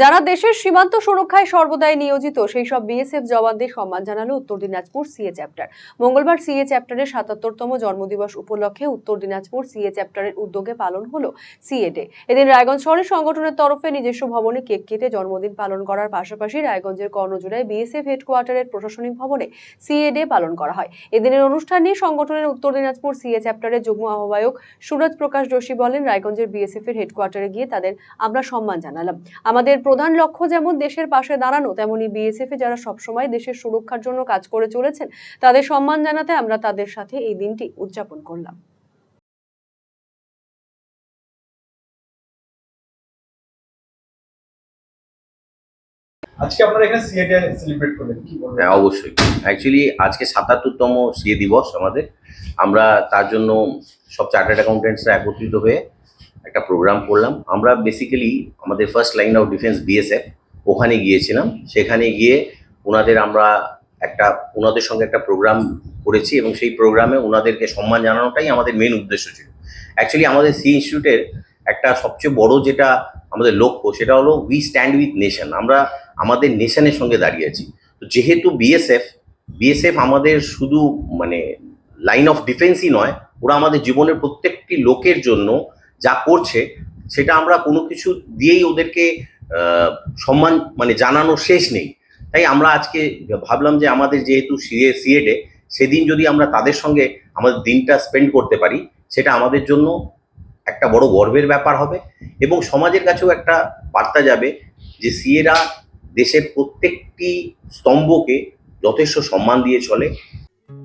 যারা দেশের সীমান্ত সুরক্ষায় সর্বদাই নিয়োজিত, সেই সব বিএসএফ জওয়ানদের সম্মান জানালো উত্তর দিনাজপুর সিএ চ্যাপ্টার মঙ্গলবার সিএ চ্যাপ্টারের সাতাত্তরতম জন্মদিবস উপলক্ষে উত্তর দিনাজপুর সিএ চ্যাপ্টারের উদ্যোগে পালন হলো সিএ ডে এদিন রায়গঞ্জ শহরের সংগঠনের তরফে নিজস্ব ভবনে কেক কেটে জন্মদিন পালন করার পাশাপাশি রায়গঞ্জের কর্ণজোড়ায় বিএসএফ হেডকোয়ার্টারের প্রশাসনিক ভবনে সিএ ডে পালন করা হয়। এদিনের অনুষ্ঠান সংগঠনের উত্তর দিনাজপুর সিএ চ্যাপ্টারের যুগ্ম আহ্বায়ক সুরজ প্রকাশ যোশী বলেন, রায়গঞ্জের বিএসএফ এর হেডকোয়ার্টারে গিয়ে তাদের আমরা সম্মান জানালাম। আমাদের প্রধান লক্ষ্য যেমন দেশের পাশে দাঁড়ানো তেমনি বিএসএফ এ যারা সবসময় দেশের সুরক্ষার জন্য কাজ করে চলেছেন তাদের সম্মান জানাতে আমরা তাদের সাথে এই দিনটি উদযাপন করলাম। আজকে আপনারা এখানে সিএডে সেলিব্রেট করলেন কি বলবেন? হ্যাঁ অবশ্যই। অ্যাকচুয়ালি আজকে সাতাত্তরতম সিএ দিবস আমাদের। আমরা তার জন্য সব চার্টার্ড অ্যাকাউন্টেন্টসরা একত্রিত হয়ে একটা প্রোগ্রাম করলাম। আমরা বেসিক্যালি আমাদের first line of defence BSF ওখানে গিয়েছিলাম। সেখানে গিয়ে ওনাদের আমরা একটা, ওনাদের সঙ্গে একটা প্রোগ্রাম করেছি এবং সেই প্রোগ্রামে ওনাদেরকে সম্মান জানানোটাই আমাদের মেন উদ্দেশ্য ছিল। অ্যাকচুয়ালি আমাদের সি ইনস্টিটিউটের একটা সবচেয়ে বড় যেটা আমাদের লক্ষ্য, সেটা হলো উই স্ট্যান্ড উইথ নেশন আমরা আমাদের নেশনের সঙ্গে দাঁড়িয়ে আছি। তো যেহেতু বিএসএফ বিএসএফ আমাদের শুধু মানে লাইন অফ ডিফেন্সই নয়, ওরা আমাদের জীবনের প্রত্যেকটি লোকের জন্য যা করছে, সেটা আমরা কোনো কিছু দিয়েই ওদেরকে সম্মান মানে জানানোর শেষ নেই। তাই আমরা আজকে ভাবলাম যে আমাদের যেহেতু সিএ, সিএডে, সেদিন যদি আমরা তাদের সঙ্গে আমাদের দিনটা স্পেন্ড করতে পারি, সেটা আমাদের জন্য একটা বড় গর্বের ব্যাপার হবে এবং সমাজের কাছেও একটা বার্তা যাবে যে সিএরা দেশের প্রত্যেকটি স্তম্ভকে যথেষ্ট সম্মান দিয়ে চলে।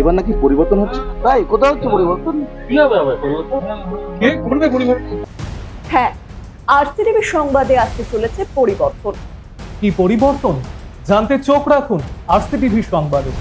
এবার নাকি পরিবর্তন হচ্ছে? তাই কোথাও হচ্ছে পরিবর্তন? কে? করবে পরিবর্তন? হ্যাঁ আরসিটিভি সংবাদে আসতে চলেছে পরিবর্তন। কি পরিবর্তন? জানতে চোখ রাখুন আরসিটিভি সংবাদে।